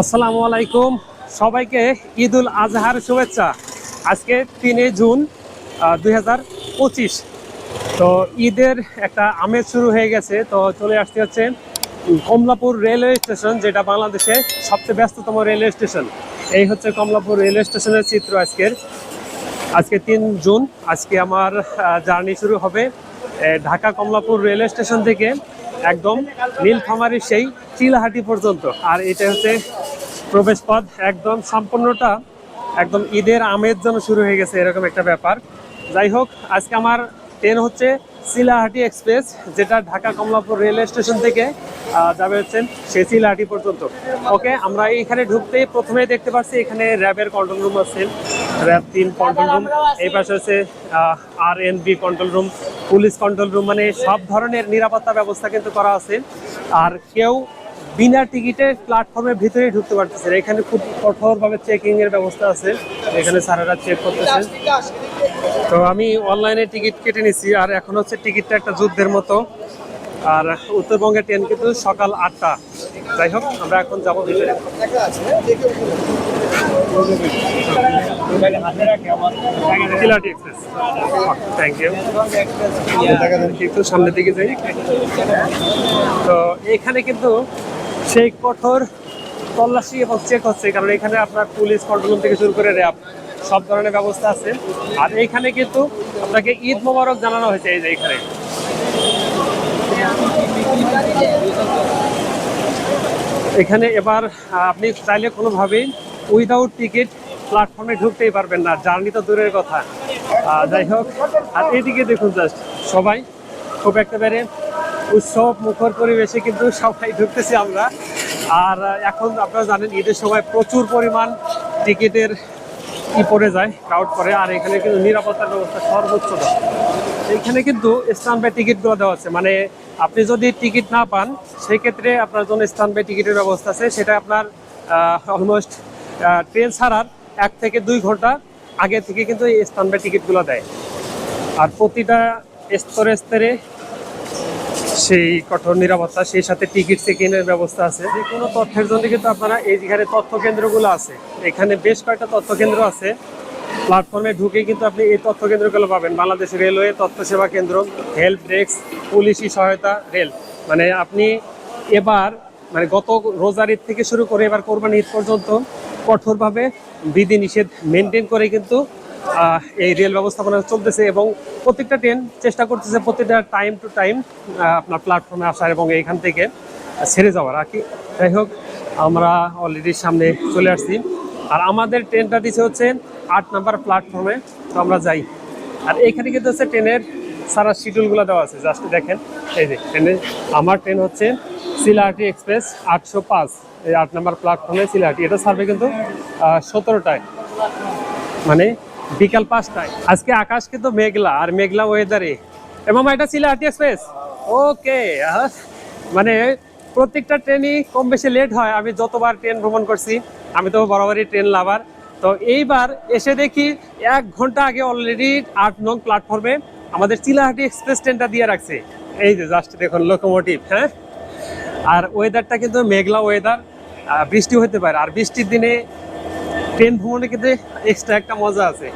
আসসালামু আলাইকুম। সবাইকে ঈদ উল আজহার শুভেচ্ছা। আজকে তিনে জুন দুই তো ঈদের একটা আমেজ শুরু হয়ে গেছে। তো চলে আসতে হচ্ছে কমলাপুর রেলওয়ে স্টেশন, যেটা বাংলাদেশে সবচেয়ে ব্যস্ততম রেলওয়ে স্টেশন। এই হচ্ছে কমলাপুর রেলওয়ে স্টেশনের চিত্র আজকের। আজকে তিন জুন, আজকে আমার জার্নি শুরু হবে ঢাকা কমলাপুর রেলওয়ে স্টেশন থেকে। একদম নীলফামারীর সেই চিলাহাটি পর্যন্ত। আর এটা হচ্ছে প্রবেশ পথ একদম সম্পূর্ণটা একদম ঈদের আমের জন্য শুরু হয়ে গেছে, এরকম একটা ব্যাপার। যাই হোক, আজকে আমার ট্রেন হচ্ছে চিলাহাটি এক্সপ্রেস, যেটা ঢাকা কমলাপুর রেলওয়ে স্টেশন থেকে যাবে হচ্ছে সেই চিলাহাটি পর্যন্ত। ওকে, আমরা এখানে ঢুকতেই প্রথমে দেখতে পাচ্ছি এখানে র্যাবের কন্ট্রোল রুম আছে। র্যাব তিন কন্ট্রোল রুম এই পাশে হচ্ছে R N B control room police control room মানে সব ধরনের নিরাপত্তা ব্যবস্থা কিন্তু করা আছে। আর কেউ বিনা টিকিটে প্ল্যাটফর্মের ভিতরেই ঢুকতে পারতেছে। এখানে খুব কঠোরভাবে চেকিং এর ব্যবস্থা আছে। এখানে স্যারেরা চেক করতেছে। তো আমি অনলাইনে টিকিট কেটে নিছি, আর এখন হচ্ছে টিকিটটা একটা যুদ্ধের মতো। আর উত্তরবঙ্গের ট্রেন কিন্তু সকাল আটটা। যাই হোক, আমরা এখন যাব ভিতরে। এক্সপ্রেস। থ্যাংক ইউ একটু সামনের দিকে যাই। তো এখানে কিন্তু সেই কঠোর তল্লাশি এবং চেক হচ্ছে, কারণ এখানে আপনার পুলিশ কন্ট্রোল থেকে শুরু করে র্যাব, সব ধরনের ব্যবস্থা আছে। আর এইখানে কিন্তু আপনাকে ঈদ মোবারক জানানো হয়েছে এই যে এখানে। এখানে এবার আপনি চাইলে কোনোভাবেই উইদাউট টিকিট প্ল্যাটফর্মে ঢুকতেই পারবেন না। জার্নি তো দূরের কথা। যাই হোক, আর এদিকে দেখুন জাস্ট সবাই, খুব একেবারে উৎসব মুখর পরিবেশে কিন্তু সবাই ঢুকতেছি আমরা। আর এখন আপনারা জানেন, ঈদের সময় প্রচুর পরিমাণ টিকিটের ই পড়ে যায় ক্রাউড করে আর এখানে কিন্তু নিরাপত্তার ব্যবস্থা সর্বোচ্চ এইখানে কিন্তু স্টান বাই টিকিটগুলো দেওয়া আছে। মানে আপনি যদি টিকিট না পান সেই ক্ষেত্রে আপনার জন্য স্টান বাই টিকিটের ব্যবস্থা আছে। সেটা আপনার অলমোস্ট ট্রেন ছাড়ার এক থেকে দুই ঘণ্টা আগে থেকে কিন্তু এই স্টান টিকিটগুলো দেয়। আর প্রতিটা স্তরে স্তরে সেই কঠোর নিরাপত্তা, সেই সাথে টিকিট চেকিংয়ের ব্যবস্থা আছে। যে কোনো তথ্যের জন্য কিন্তু আপনারা এই যেখানে তথ্য কেন্দ্রগুলো আছে, এখানে বেশ কয়েকটা তথ্য কেন্দ্র আছে। প্ল্যাটফর্মে ঢুকে কিন্তু আপনি এই তথ্য কেন্দ্রগুলো পাবেন। বাংলাদেশ রেলওয়ে তথ্য সেবা কেন্দ্র হেল্প ডেস্ক পুলিশি সহায়তা রেল মানে আপনি এবার মানে গত রোজার ঈদ থেকে শুরু করে এবার কোরবানি ঈদ পর্যন্ত কঠোরভাবে বিধি নিষেধ মেনটেন করে কিন্তু এই রেল ব্যবস্থাপনা চলতেছে এবং প্রত্যেকটা ট্রেন চেষ্টা করতেছে প্রত্যেকটা টাইম টু টাইম আপনার প্ল্যাটফর্মে আসার এবং এইখান থেকে ছেড়ে যাওয়ার। আর কি, যাই হোক, আমরা অলরেডি সামনে চলে আসছি। আর আমাদের ট্রেনটা দিচ্ছে হচ্ছে আট নাম্বার প্ল্যাটফর্মে তো আমরা যাই। আর এখানে কিন্তু হচ্ছে ট্রেনের সারা শিডিউলগুলো দেওয়া আছে জাস্ট দেখেন। এই যে ট্রেনে আমার ট্রেন হচ্ছে সিলাহাটি এক্সপ্রেস আটশো পাঁচ। এই আট নাম্বার প্ল্যাটফর্মে সিলাহাটি এটা ছাড়বে কিন্তু সতেরোটায়। মানে বিকাল পাঁচটায়। আজকে আকাশ কিন্তু মেঘলা, আর মেঘলা ওয়েদারে এবং এটা আরটি এক্সপ্রেস ওকে মানে প্রত্যেকটা ট্রেনই কম বেশি লেট হয়। আমি যতবার ট্রেন ভ্রমণ করছি, আমি তো বরাবরই ট্রেন লাভার তো এইবার এসে দেখি, এক ঘণ্টা আগে অলরেডি আট নং প্ল্যাটফর্মে আমাদের চিলাহাটি এক্সপ্রেস ট্রেনটা দিয়ে রাখছে। এই যে জাস্ট দেখুন লোকোমোটিভ হ্যাঁ? আর ওয়েদারটা কিন্তু মেঘলা ওয়েদার বৃষ্টি হতে পারে। আর বৃষ্টির দিনে ট্রেন ভ্রমণে কিন্তু এক্সট্রা একটা মজা আছে।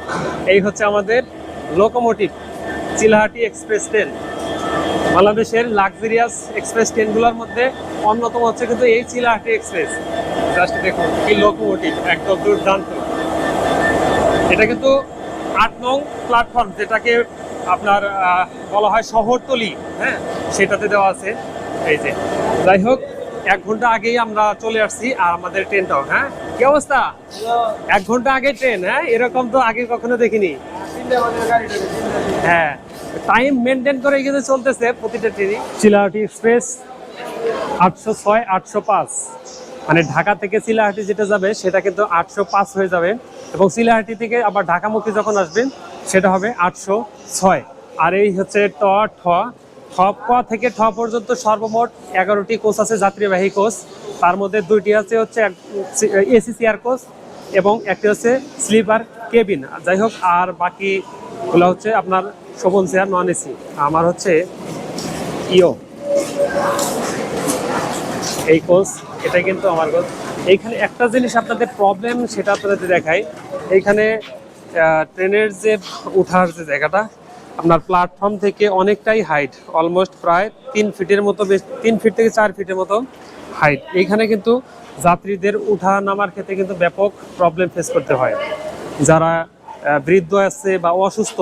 এই হচ্ছে আমাদের লোকোমোটিভ চিলাহাটি এক্সপ্রেস ট্রেন। বাংলাদেশের লাক্সারিয়াস এক্সপ্রেস ট্রেনগুলোর মধ্যে অন্যতম হচ্ছে কিন্তু এই চিলাহাটি এক্সপ্রেস। জাস্ট দেখুন, এই লোকোমোটিভ একদম দুর্দান্ত। এটা কিন্তু আট নং প্ল্যাটফর্ম যেটাকে আপনার বলা হয় শহরতলি হ্যাঁ? সেটাতে দেওয়া আছে। এই যে যাই হোক এক ঘণ্টা আগেই আমরা চলে আসছি আর আমাদের ট্রেনটাও হ্যাঁ? কি অবস্থা? এক ঘণ্টা আগে ট্রেন হ্যাঁ? এরকম তো আগে কখনো দেখিনি। হ্যাঁ টাইম মেনটেন করে কিন্তু চলতেছে প্রতিটা ট্রেনই চিলাহাটি এক্সপ্রেস আটশো ছয় আটশো পাঁচ। মানে ঢাকা থেকে চিলাহাটি যেটা যাবে সেটা কিন্তু আটশো পাঁচ হয়ে যাবে। এবং চিলাহাটি থেকে আবার ঢাকামুখী যখন আসবেন সেটা হবে আটশো ছয়। আর এই হচ্ছে ট, ঠ। ঠ, ক থেকে ঠ পর্যন্ত সর্বমোট এগারোটি কোচ আছে, যাত্রীবাহী কোচ তার মধ্যে দুইটি আছে হচ্ছে এসি চেয়ার কোচ এবং একটি হচ্ছে স্লিপার কেবিন। যাই হোক, আর বাকিগুলো হচ্ছে আপনার শোভন চেয়ার নন এসি। আমার হচ্ছে ইও। এই কোচ এটা কিন্তু আমার কোচ এইখানে একটা জিনিস আপনাদের প্রবলেম সেটা আপনাদের দেখাই। এইখানে ট্রেনের যে উঠার যে জায়গাটা, আপনার প্ল্যাটফর্ম থেকে অনেকটাই হাইট অলমোস্ট প্রায় তিন ফিটের মতো বেশ, তিন ফিট থেকে চার ফিটের মতো হাইট এইখানে কিন্তু যাত্রীদের উঠা নামার ক্ষেত্রে কিন্তু ব্যাপক প্রবলেম ফেস করতে হয়। যারা বৃদ্ধ আছে বা অসুস্থ,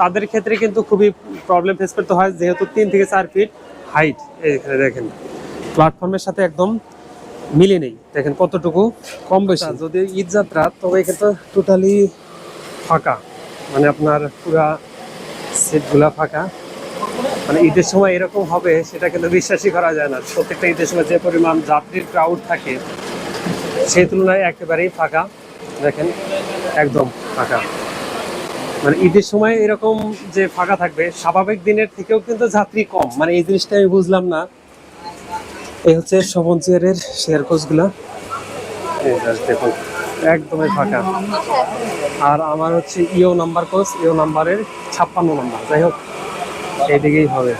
তাদের ক্ষেত্রে কিন্তু খুবই প্রবলেম ফেস করতে হয়, যেহেতু তিন থেকে চার ফিট হাইট এখানে দেখেন। প্ল্যাটফর্মের সাথে একদম মিলে নেই। দেখেন কতটুকু কম বেশি। যদি ঈদ যাত্রা, তবে কিন্তু টোটালি ফাঁকা। মানে আপনার পুরা সিটগুলা ফাঁকা। মানে ঈদের সময় এরকম হবে সেটা কিন্তু বিশ্বাসই করা যায় না। প্রত্যেকটা ঈদের সময় যে পরিমাণ যাত্রীর ক্রাউড থাকে, সেই তুলনায় একেবারেই ফাঁকা। দেখেন, একদম ফাঁকা। মানে ঈদের সময় এরকম যে ফাঁকা থাকবে, স্বাভাবিক দিনের থেকেও কিন্তু যাত্রী কম। মানে এই জিনিসটা আমি বুঝলাম না। এই হচ্ছে শোভন চেয়ারের শেয়ার কোচগুলা দেখুন। একদমই ফাঁকা। আর আমার হচ্ছে ইও নাম্বার কোচ, ইও নাম্বারের ছাপ্পান্ন নাম্বার। যাই হোক, এইদিকেই হবে।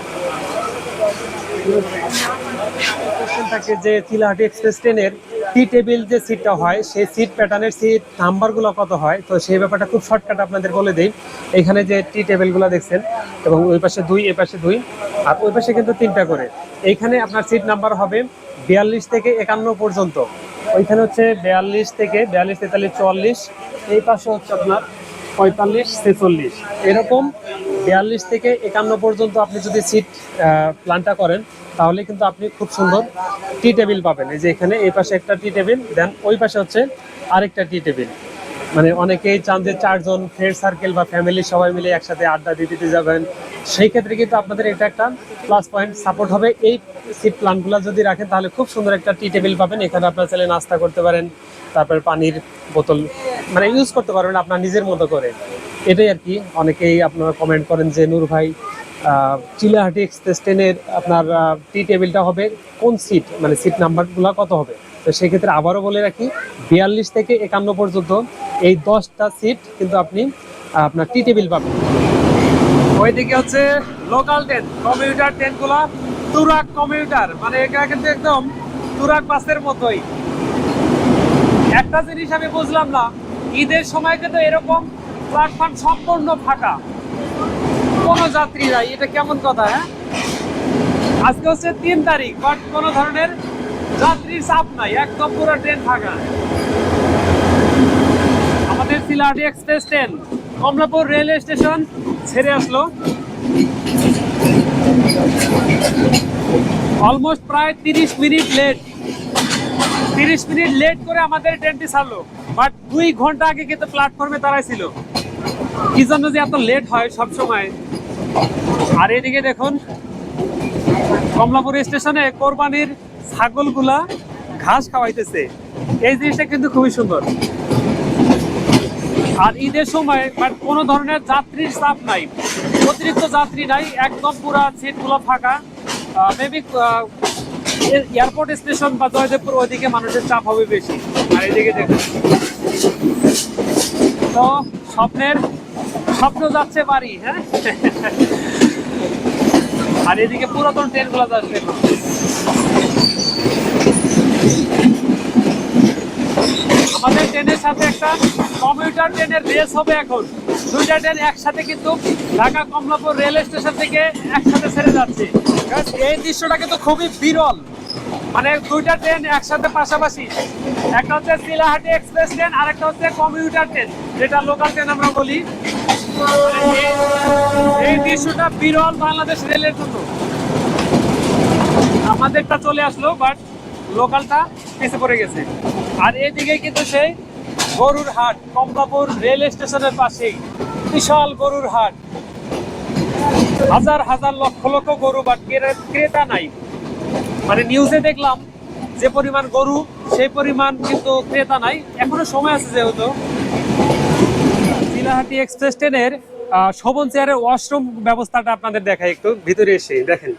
থাকে যে চিলাহাটি এক্সপ্রেস ট্রেনের টি টেবিল যে সিটটা হয়, সেই সিট প্যাটার্নের সিট নাম্বারগুলো কত হয়? তো সেই ব্যাপারটা খুব শর্টকাট আপনাদের বলে দিই। এখানে যে টি টেবিলগুলো দেখছেন, এবং ওই পাশে দুই, এ পাশে দুই, আর ওই পাশে কিন্তু তিনটা করে। এইখানে আপনার সিট নাম্বার হবে বিয়াল্লিশ থেকে একান্ন পর্যন্ত। ওইখানে হচ্ছে বিয়াল্লিশ থেকে বিয়াল্লিশ, তেতাল্লিশ, চুয়াল্লিশ। এই পাশে হচ্ছে আপনার পঁয়তাল্লিশ, ছেচল্লিশ। এরকম বিয়াল্লিশ থেকে একান্ন পর্যন্ত আপনি যদি সিট প্ল্যানটা করেন, তাহলে কিন্তু আপনি খুব সুন্দর টি টেবিল পাবেন। এই যে এখানে এই পাশে একটা টি টেবিল দেন ওই পাশে হচ্ছে আরেকটা টি টেবিল মানে অনেকেই চান যে চারজন ফ্রেন্ড সার্কেল বা ফ্যামিলি সবাই মিলে একসাথে আড্ডা দিতে যাবেন সেই ক্ষেত্রে কিন্তু আপনাদের এটা একটা প্লাস পয়েন্ট সাপোর্ট হবে। এই সিট প্ল্যানগুলো যদি রাখেন, তাহলে খুব সুন্দর একটা টি টেবিল পাবেন। এখানে আপনার চাইলে নাস্তা করতে পারেন, তারপর পানির বোতল মানে ইউজ করতে পারবেন আপনার নিজের মতো করে। এটাই আর কি। অনেকেই আপনারা কমেন্ট করেন যে, নূর ভাই চিলাহাটি এক্সপ্রেস ট্রেনের আপনার টি টেবিলটা হবে কোন সিট মানে সিট নাম্বারগুলো কত হবে? তো সেক্ষেত্রে আবারও বলে রাখি, বিয়াল্লিশ থেকে একান্ন পর্যন্ত এই দশটা সিট কিন্তু আপনি আপনার টি টেবিল পাবেন। ওইদিকে হচ্ছে লোকাল ট্রেন কমিউটার ট্রেনগুলো তুরাক কমিউটার মানে এটা কিন্তু একদম তুরাক বাসের মতোই। একটা জিনিস আমি বুঝলাম না, ঈদের সময় কিন্তু এরকম প্ল্যাটফর্ম সম্পূর্ণ ফাঁকা। কোনো যাত্রী নাই, এটা কেমন কথা হ্যাঁ? আজকে হচ্ছে তিন তারিখ বাট কোনো ধরনের যাত্রীর চাপ নাই, একদম পুরো ট্রেন ফাঁকা। আমাদের Chilahati express train Kamalapur railway station ছেড়ে আসলো। অলমোস্ট প্রায় তিরিশ মিনিট লেট তিরিশ মিনিট লেট করে আমাদের ট্রেনটি ছাড়লো। বাট দুই ঘণ্টা আগে কিন্তু প্ল্যাটফর্মে তারাই ছিল কি জন্য যে এত লেট হয় সব সময়। আর এদিকে দেখুন, কমলাপুর স্টেশনে কোরবানির ছাগলগুলা ঘাস খাওয়াইতেছে। এই জিনিসটা কিন্তু খুবই সুন্দর। আর ঈদের সময় বাট কোনো ধরনের যাত্রীর চাপ নাই। অতিরিক্ত যাত্রী নাই, একদম পুরা সিটগুলো ফাঁকা। মেবি এয়ারপোর্ট স্টেশন বা জয়দেবপুর ওইদিকে মানুষের চাপ হবে বেশি। আর এদিকে দেখুন তো স্বপ্নের, স্বপ্ন যাচ্ছে বাড়ি হ্যাঁ? আর এদিকে পুরাতন ট্রেনগুলো যাচ্ছে। আমাদের ট্রেনের সাথে একটা কমিউটার ট্রেনের রেস হবে এখন। দুইটা ট্রেন একসাথে কিন্তু ঢাকা কমলাপুর রেল স্টেশন থেকে একসাথে ছেড়ে যাচ্ছে। এই দৃশ্যটা কিন্তু খুবই বিরল। মানে দুইটা ট্রেন একসাথে পাশাপাশি। একটা হচ্ছে শিলাহাটি এক্সপ্রেস ট্রেন আর একটা হচ্ছে কমিউটার ট্রেন, যেটা লোকাল ট্রেন আমরা বলি। এই- দৃশ্যটা বিরল বাংলাদেশ রেলের জন্য। আমাদেরটা চলে আসলো বাট লোকালটা পিছিয়ে পড়ে গেছে। আর এদিকে কিন্তু সেই গরুর হাট, কমলাপুর রেল স্টেশনের পাশেই। বিশাল গরুর হাট। হাজার হাজার লক্ষ লক্ষ গরু বা ক্রেতা নাই। মানে নিউজে দেখলাম যে পরিমাণ গরু, সেই পরিমাণ কিন্তু ক্রেতা নাই। এখনও সময় আছে যেহেতু। চিলাহাটি এক্সপ্রেস ট্রেনের শোভন চেয়ারের ওয়াশরুম ব্যবস্থাটা আপনাদের দেখাই একটু। ভিতরে এসে দেখেন,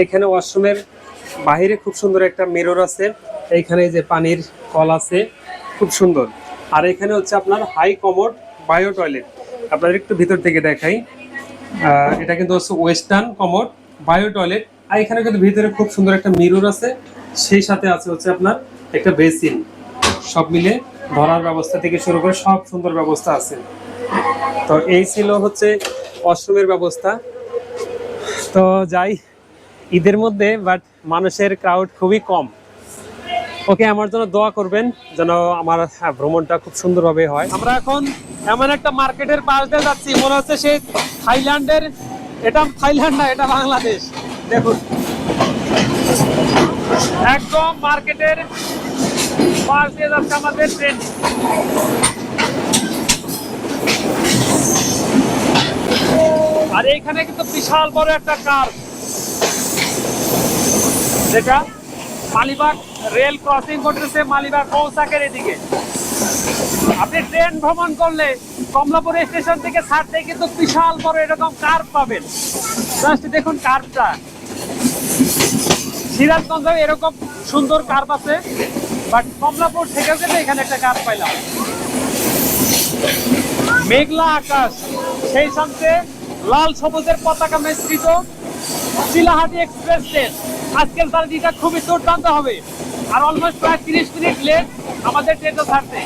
এইখানে ওয়াশরুমের বাহিরে খুব সুন্দর একটা মিরর আছে। এইখানে যে পানির কল আছে, খুব সুন্দর। আর এখানে হচ্ছে আপনার হাই কমোড বায়ো টয়লেট আপনাদের একটু ভিতর থেকে দেখাই। এটা কিন্তু হচ্ছে ওয়েস্টার্ন কমোড বায়ো টয়লেট আর এখানে কিন্তু ভিতরে খুব সুন্দর একটা মিরর আছে। সেই সাথে আছে হচ্ছে আপনার একটা বেসিন সব মিলে ধরার ব্যবস্থা থেকে শুরু করে সব সুন্দর ব্যবস্থা আছে। তো এই ছিল হচ্ছে ওয়াশরুমের ব্যবস্থা। তো যাই, ঈদের মধ্যে বাট মানুষের ক্রাউড খুবই কম। ওকে আমার জন্য দোয়া করবেন যেন আমার হ্যাঁ, ভ্রমণটা খুব সুন্দরভাবে হয়। আমরা এখন এমন একটা মার্কেটের পাশ দিয়ে যাচ্ছি মনে হচ্ছে সেই থাইল্যান্ডের এটা থাইল্যান্ড না এটা বাংলাদেশ। দেখুন। একদম মার্কেটের পাশ দিয়ে যাচ্ছে আমাদের ট্রেন। আর এইখানে কিন্তু বিশাল বড় একটা কার। যেটা মালিবাগ রেল ক্রসিং করতেছে মালিবাগ কৌসাকের এদিকে। আপনি ট্রেন ভ্রমণ করলে কমলাপুর স্টেশন থেকে ছাড়তে কিন্তু বিশাল বড় এরকম কার্ভ পাবেন। জাস্ট দেখুন কার্ভটা সিরাজগঞ্জে এরকম সুন্দর কার্ভ আছে বাট কমলাপুর থেকে কিন্তু এখানে একটা কার্ভ পাইলাম। মেঘলা আকাশ, সেই সঙ্গে লাল সবুজের পতাকা মিশ্রিত। Chilahati express train. আজকের জার্নিটা খুবই দুর্দান্ত হবে। আর অলমোস্ট প্রায় তিরিশ মিনিট লেট আমাদের ট্রেনটা ছাড়তে।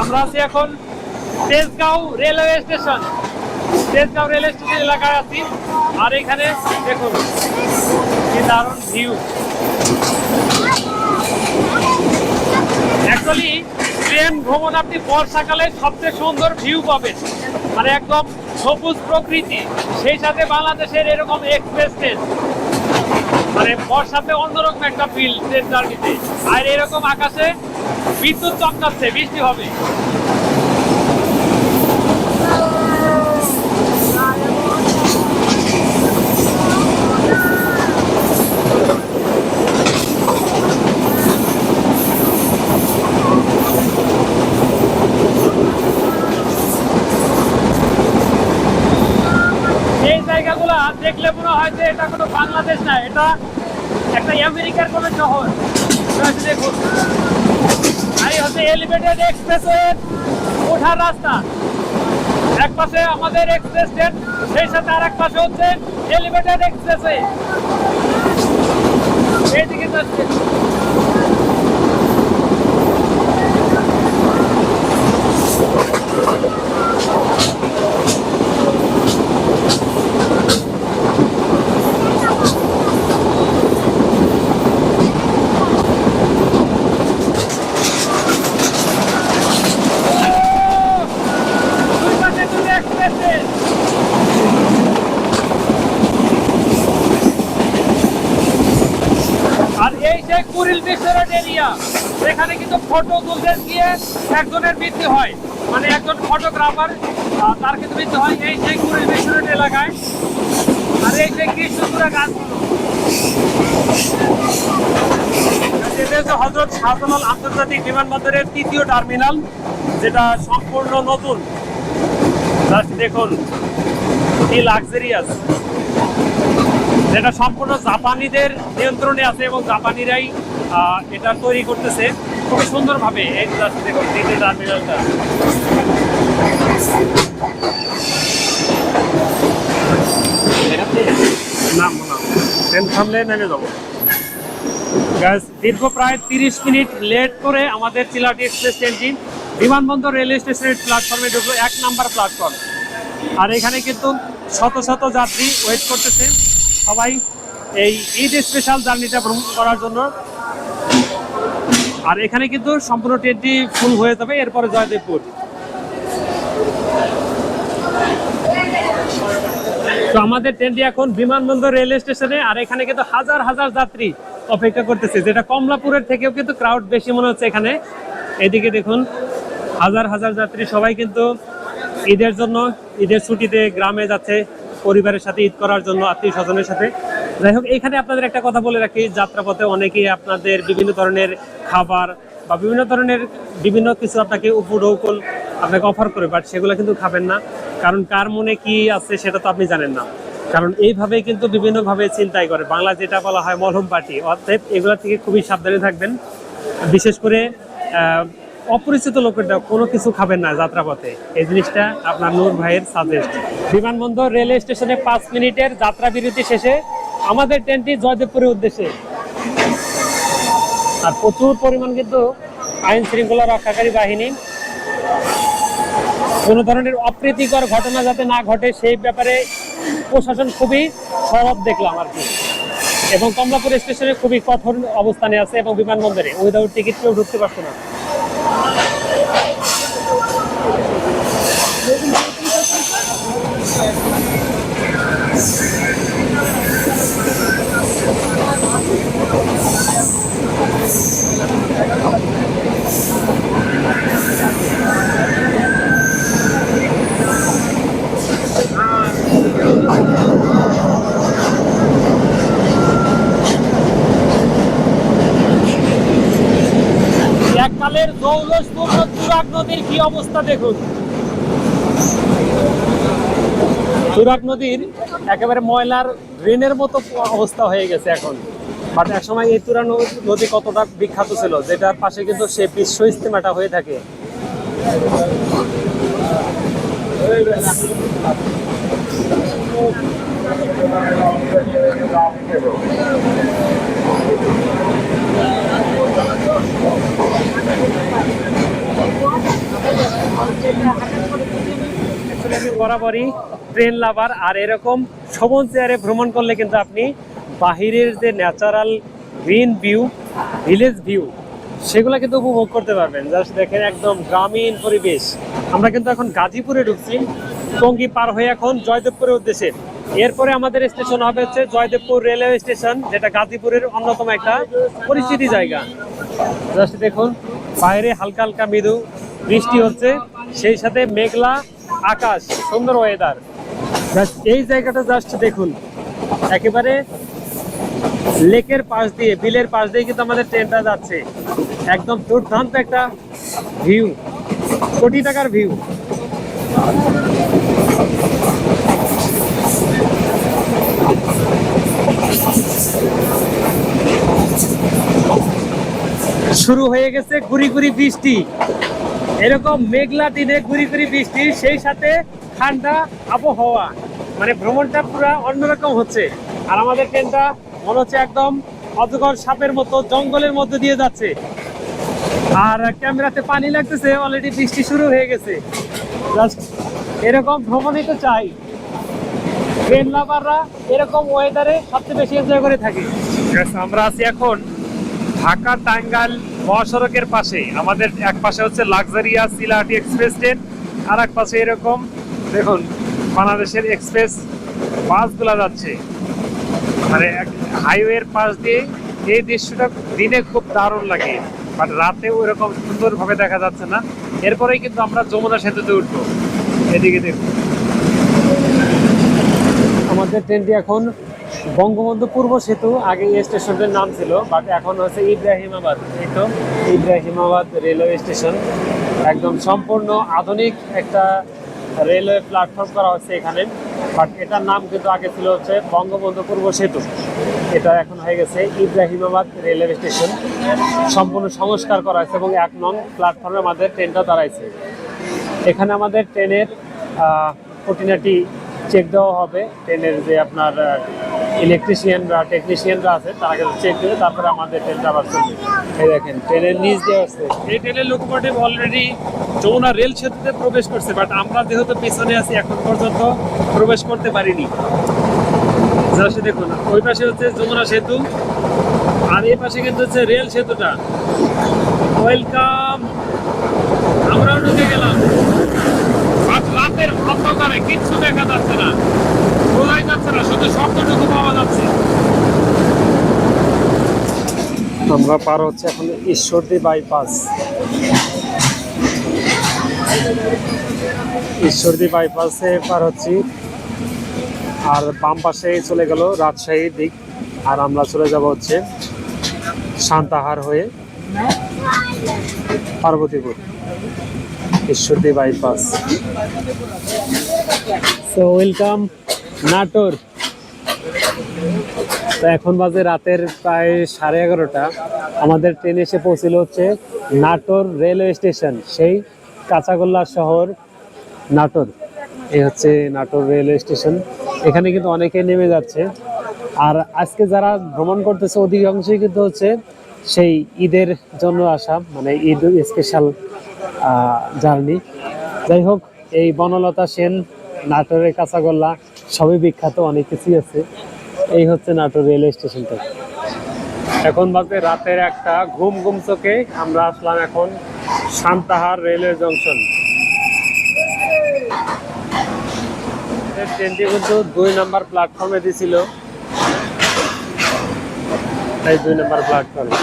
আমরা আছি এখন Tejgaon railway station Tejgaon rail station এলাকায় আছি। আর এখানে দেখুন, কি দারুণ ভিউ অ্যাকচুয়ালি ট্রেন ভ্রমণ আপনি বর্ষাকালে সবচেয়ে সুন্দর ভিউ পাবেন। মানে একদম সবুজ প্রকৃতি, সেই সাথে বাংলাদেশের এরকম এক্সপ্রেস ট্রেন মানে বর্ষাতে অন্যরকম একটা ফিল ট্রেন জার্নিতে আর এরকম আকাশে বিদ্যুৎ চমকাচ্ছে, বৃষ্টি হবে। মনে হয় যে এটা কোনো বাংলাদেশ না, এটা একটা আমেরিকার কোনো শহর। দেখুন। আর হচ্ছে এলিভেটেড এক্সপ্রেসের ওঠার রাস্তা। এক পাশে আমাদের এক্সপ্রেস ট্রেন সেই সাথে আর এক পাশে হচ্ছে এলিভেটেড এক্সপ্রেসে এইদিকে যাচ্ছে দুই পাশে দুটো এক্সপ্রেস ট্রেন আর এই কুড়িল এরিয়া। এখানে কিন্তু ফটো তুলতে গিয়ে একজনের মৃত্যু হয়। মানে একজন ফটোগ্রাফার তার কিন্তু মৃত্যু হয় এই যে কুড়িল বিশ্বরের এলাকায়। আর এই যে কৃষ্ণচূড়া গাছগুলো। হজরত শাহজালাল আন্তর্জাতিক বিমানবন্দরের তৃতীয় টার্মিনাল, যেটা সম্পূর্ণ নতুন। জাস্ট দেখুন, কি লাক্সারিয়াস যেটা সম্পূর্ণ জাপানিদের নিয়ন্ত্রণে আছে এবং জাপানিরাই এটা তৈরি করতেছে। খুবই সুন্দরভাবে এই দেখুন দ্বিতীয় টার্মিনালটা নেমে যাব। Guys, দীর্ঘ প্রায় তিরিশ মিনিট লেট করে আমাদের চিলাটি এক্সপ্রেস ট্রেনটি বিমানবন্দর রেলওয়ে স্টেশনের প্ল্যাটফর্মে ঢুকলো এক নাম্বার প্ল্যাটফর্ম আর এখানে কিন্তু শত শত যাত্রী ওয়েট করতেছে। সবাই এই ঈদ স্পেশাল জার্নিটা ভ্রমণ করার জন্য আর এখানে কিন্তু সম্পূর্ণ ট্রেনটি ফুল হয়ে যাবে, এরপরে জয়দেবপুর। তো আমাদের ট্রেনটি এখন বিমানবন্দর রেলওয়ে স্টেশনে, আর এখানে কিন্তু হাজার হাজার যাত্রী অপেক্ষা করতেছে, যেটা কমলাপুরের থেকেও কিন্তু ক্রাউড বেশি মনে হচ্ছে এখানে। এদিকে দেখুন, হাজার হাজার যাত্রী সবাই কিন্তু ঈদের জন্য, ঈদের ছুটিতে গ্রামে যাচ্ছে, পরিবারের সাথে ঈদ করার জন্য, আত্মীয় স্বজনের সাথে। যাই হোক, এখানে আপনাদের একটা কথা বলে রাখি, যাত্রাপথে অনেকেই আপনাদের বিভিন্ন ধরনের খাবার বা বিভিন্ন ধরনের বিভিন্ন কিছু আপনাকে উপঢৌকন আপনাকে অফার করে বাট সেগুলো কিন্তু খাবেন না। কারণ কার মনে কি আছে সেটা তো আপনি জানেন না। কারণ এইভাবে কিন্তু বিভিন্নভাবে চিন্তাই করে। বাংলা যেটা বলা হয় মলহম পার্টি অর্থাৎ এগুলো থেকে খুবই সাবধানে থাকবেন। বিশেষ করে অপরিচিত লোকেরা কোনো কিছু খাবেন না যাত্রাপথে। এই জিনিসটা আপনার নূর ভাইয়ের সাজেস্ট বিমানবন্দর রেলওয়ে স্টেশনে পাঁচ মিনিটের যাত্রা বিরতি শেষে আমাদের ট্রেনটি জয়দেবপুরের উদ্দেশ্যে। আর প্রচুর পরিমাণ কিন্তু আইন শৃঙ্খলা রক্ষাকারী বাহিনী। কোনো ধরনের অপ্রীতিকর ঘটনা যাতে না ঘটে, সেই ব্যাপারে প্রশাসন খুবই সরব দেখলাম আর কি। এবং কমলাপুর স্টেশনে খুবই কঠোর অবস্থানে আছে এবং বিমানবন্দরে। উইদাউট টিকিট কেউ ঢুকতে পারছে না। এককালের জৌলসপূর্ণ তুরাগ নদীর কি অবস্থা দেখুন? তুরাগ নদীর একেবারে ময়লার ড্রেনের মতো অবস্থা হয়ে গেছে এখন। বাট একসময় এই তুরা নদী কতটা বিখ্যাত ছিল, যেটার পাশে কিন্তু সে বিশ্ব ইস্তেমাটা হয়ে থাকে। বরাবরই ট্রেন লাভার আর এরকম শোভন চেয়ারে ভ্রমণ করলে কিন্তু আপনি বাহিরের যে natural green view village view সেগুলো কিন্তু উপভোগ করতে পারবেন। জাস্ট দেখেন একদম গ্রামীণ পরিবেশ। আমরা কিন্তু এখন গাজীপুরে ঢুকছি। টঙ্গি পার হয়ে এখন জয়দেবপুরের উদ্দেশ্যে। এরপরে আমাদের স্টেশন হবে হচ্ছে জয়দেবপুর রেলওয়ে স্টেশন যেটা গাজীপুরের অন্যতম একটা পরিচিতি জায়গা। জাস্ট দেখুন, বাইরে হালকা হালকা মৃদু বৃষ্টি হচ্ছে। সেই সাথে মেঘলা আকাশ, সুন্দর ওয়েদার জাস্ট এই জায়গাটা জাস্ট দেখুন। একেবারে লেকের পাশ দিয়ে, বিলের পাশ দিয়ে কিন্তু আমাদের ট্রেনটা যাচ্ছে। একদম দুর্দান্ত একটা ভিউ, কোটি টাকার ভিউ। শুরু হয়ে গেছে গুড়ি গুড়ি বৃষ্টি। এরকম মেঘলা দিনে গুড়ি গুড়ি বৃষ্টি, সেই সাথে ঠান্ডা আবহাওয়া। মানে ভ্রমণটা পুরো অন্যরকম হচ্ছে। আর আমাদের ট্রেনটা মনে হচ্ছে একদম অজগর সাপের মতো জঙ্গলের মধ্যে দিয়ে যাচ্ছে। আর ক্যামেরাতে পানি লাগতেছে অলরেডি বৃষ্টি শুরু হয়ে গেছে। জাস্ট এরকম ভ্রমণই তো চাই। ট্রেন লাভাররা এরকম ওয়েদারে সবচেয়ে বেশি এনজয় করে থাকে। আমরা আছি এখন ঢাকা টাঙ্গাইল মহাসড়কের পাশে। আমাদের এক পাশে হচ্ছে লাক্সারিয়া সিলাহাটি এক্সপ্রেস ট্রেন আর এক পাশে এরকম দেখুন বাংলাদেশের এক্সপ্রেস বাসগুলা যাচ্ছে। মানে হাইওয়ের পাশ দিয়ে এই দৃশ্যটা দিনে খুব দারুণ লাগে। বাট রাতে ওইরকম সুন্দরভাবে দেখা যাচ্ছে না। এরপরেই কিন্তু আমরা যমুনা সেতুতে উঠবো। এদিকে দেখুন। আমাদের ট্রেনটি এখন বঙ্গবন্ধু পূর্ব সেতু, আগে এই স্টেশনটির নাম ছিল, বাট এখন হচ্ছে ইব্রাহিমাবাদ। এই তো ইব্রাহিমাবাদ রেলওয়ে স্টেশন। একদম সম্পূর্ণ আধুনিক একটা রেলওয়ে প্ল্যাটফর্ম করা হচ্ছে এখানে। বাট এটার নাম কিন্তু আগে ছিল হচ্ছে বঙ্গবন্ধু পূর্ব সেতু। এটা এখন হয়ে গেছে ইব্রাহিমাবাদ রেলওয়ে স্টেশন। সম্পূর্ণ সংস্কার করা হয়েছে এবং এক নং প্ল্যাটফর্মে আমাদের ট্রেনটা দাঁড়াইছে। এখানে আমাদের ট্রেনের খুঁটিনাটি চেক দেওয়া হবে। ট্রেনের যে আপনার ইলেকট্রিশিয়ানরা টেকনিশিয়ানরা আছে, তারা কিন্তু চেক দেবে তারপরে আমাদের ট্রেনটা আবার চলবে এই দেখেন ট্রেনের নিচ দিয়ে আসছে। এই ট্রেনের লোকোমোটিভ অলরেডি যমুনা রেল সেতুতে প্রবেশ করছে বাট আমরা যেহেতু পেছনে আছি, এখন পর্যন্ত প্রবেশ করতে পারিনি। জাস্ট দেখুন, ওই পাশে হচ্ছে যমুনা সেতু, আর এই পাশে কিন্তু হচ্ছে রেল সেতুটা। ওয়েলকাম আমরাও ঢুকে গেলাম আজ রাতের অন্ধকারে কিচ্ছু দেখা যাচ্ছে না বোঝাই যাচ্ছে না শুধু শব্দটুকু পাওয়া যাচ্ছে আমরা পার হচ্ছে এখন ঈশ্বরদী বাইপাস ঈশ্বরদী বাইপাসে পার হচ্ছি। আর বাম পাশে চলে গেল রাজশাহীর দিক। আর আমরা চলে যাব হচ্ছে শান্তাহার হয়ে পার্বতীপুর। ঈশ্বরদী বাইপাস ওয়েলকাম নাটোর তো এখন বাজে রাতের প্রায় সাড়ে এগারোটা। আমাদের ট্রেন এসে পৌঁছিল হচ্ছে নাটোর রেলওয়ে স্টেশন, সেই কাঁচাগোল্লা শহর নাটোর। এই হচ্ছে নাটোর রেলওয়ে স্টেশন। এখানে কিন্তু অনেকে নেমে যাচ্ছে। আর আজকে যারা ভ্রমণ করতেছে, অধিকাংশই কিন্তু হচ্ছে সেই ঈদের জন্য আসা মানে ঈদ স্পেশাল জার্নি যাই হোক, এই বনলতা সেন, নাটোরের কাঁচাগোল্লা, সবই বিখ্যাত, অনেক কিছুই আছে। এই হচ্ছে নাটোর রেলওয়ে স্টেশনটা। এখন বাজে রাতের একটা, ঘুম ঘুম চোখে আমরা আসলাম এখন সান্তাহার রেলওয়ে জংশন। ট্রেনটি কিন্তু দুই নাম্বার প্ল্যাটফর্মে দিছিল। তাই দুই নাম্বার প্ল্যাটফর্মে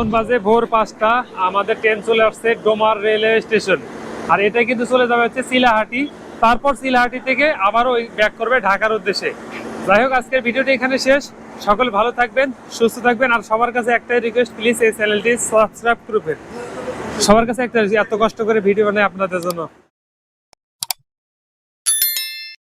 এখন বাজে ভোর পাঁচটা, আমাদের ট্রেন চলে আসছে ডোমার রেলওয়ে স্টেশন আর এটা কিন্তু চলে যাবে হচ্ছে শিলাহাটি। তারপর শিলাহাটি থেকে আবারও ব্যাক করবে ঢাকার উদ্দেশ্যে। যাই হোক, আজকের ভিডিওটি এখানে শেষ। সকল ভালো থাকবেন, সুস্থ থাকবেন, আর সবার কাছে একটাই রিকোয়েস্ট প্লিজ এই চ্যানেলটি সাবস্ক্রাইব করবেন। সবার কাছে একটা, এত কষ্ট করে ভিডিও বানাই আপনাদের জন্য।